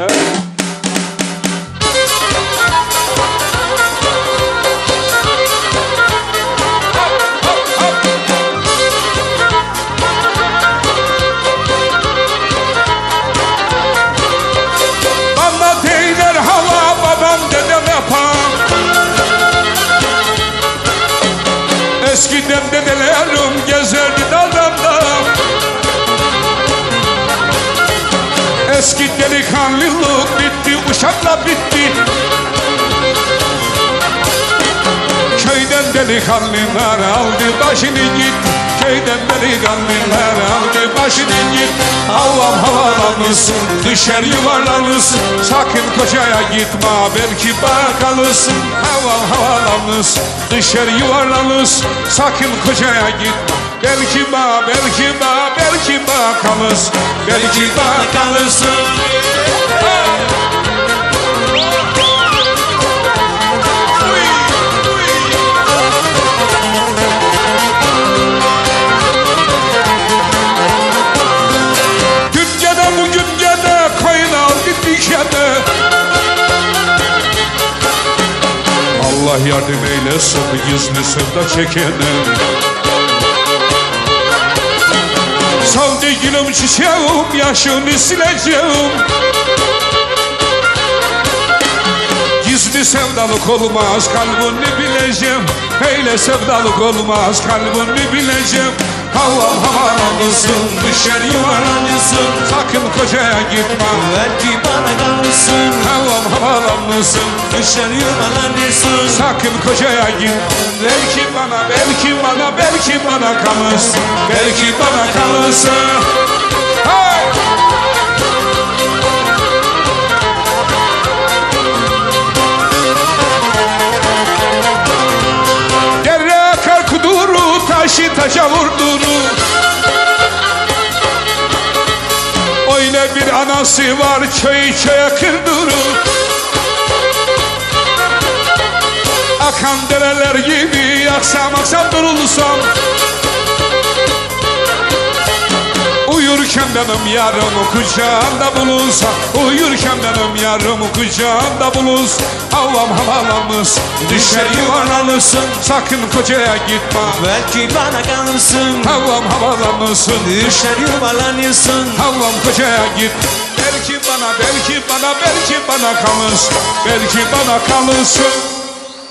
Bana delikanlılık bitti uşakla bitti. Köyden delikanlılar aldı başını gitti Köyden delikanlılar aldı başını gitti Havam havalanırsın düşer yuvarlanırsın Sakın kocaya gitme belki bana kalırsın Havam havalanırsın düşer yuvarlanırsın Sakın kocaya gitme Belki bana belki bana belki bana kalırsın. Belki bana kalırsın Dün gene bugün gene koyun aldı dikene Allah yardım eylesin gizli sevda gülüm çiçeğim yaşını sileceğim. Gizli sevdalık olmaz kalbini bileceğim. Öyle sevdalık olmaz kalbini bileceğim. Havam havalanırsın düşer yuvarlanırsın Sakın kocaya gitme Belki bana kalırsın Havam havalanırsın Düşer yuvarlanırsın Sakın kocaya git Belki bana belki bana belki bana kalırsın Belki bana kalırsın taşı taşa vurduru Öyle bir anası var köy köye kırduru Akan dereler gibi aksam aksam durulsam benim yarım kucağında bulunsa. Uyurken benim yarım kucağında bulunsa. Havam havalanmış düşer yuvarlanırsın Sakın kocaya gitme. Belki bana kalırsın. Havam havalanırsın Düşer yuvarlanırsın Havam kocaya git. Belki bana belki bana belki bana kalırsın. Belki bana kalırsın